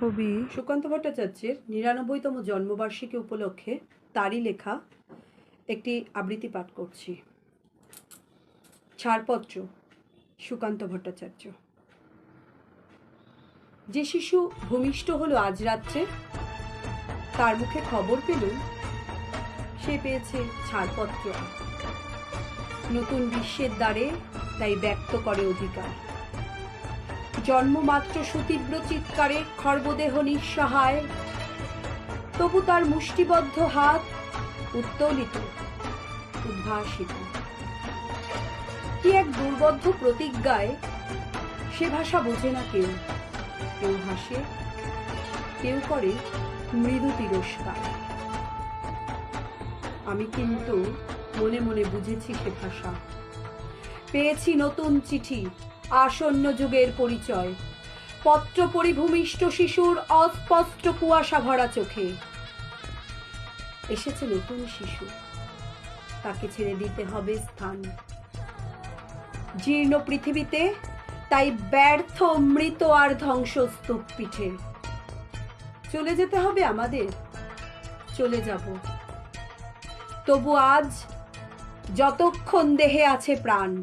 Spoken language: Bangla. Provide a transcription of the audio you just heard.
কবি সুকান্ত ভট্টাচার্যের নিরানব্বইতম জন্মবার্ষিকী উপলক্ষে তারই লেখা একটি আবৃত্তি পাঠ করছি। ছাড়পত্র, সুকান্ত ভট্টাচার্য। যে শিশু ভূমিষ্ঠ হলো আজ রাত্রে, তার মুখে খবর পেলুম, সে পেয়েছে ছাড়পত্র। নতুন বিশ্বের দ্বারে তাই ব্যক্ত করে অধিকার। জন্মমাত্র সুতীব্র চিৎকারে খর্বদেহ নিঃসহায়। তবু তার মুষ্টিবদ্ধ হাত উত্তোলিত, উদ্ভাসিত। কি এক দুর্বদ্ধ প্রতিজ্ঞায় সে ভাষা বোঝে না কেউ। কেউ হাসে, কেউ করে মৃদু তিরস্কার। আমি কিন্তু মনে মনে বুঝেছি সে ভাষা। পেয়েছি নতুন চিঠি আসন্ন যুগের পরিচয়। পত্র পরিভূমিষ্ঠ শিশুর অস্পষ্ট কুয়াশা ভরা চোখে। এসেছে নতুন শিশু। তাকে ছেড়ে দিতে হবে স্থান। জীর্ণ পৃথিবীতে তাই ব্যর্থ মৃত আর ধ্বংসস্তূপ পিঠে। চলে যেতে হবে আমাদের। চলে যাব। তবু আজ যতক্ষণ দেহে আছে প্রাণ।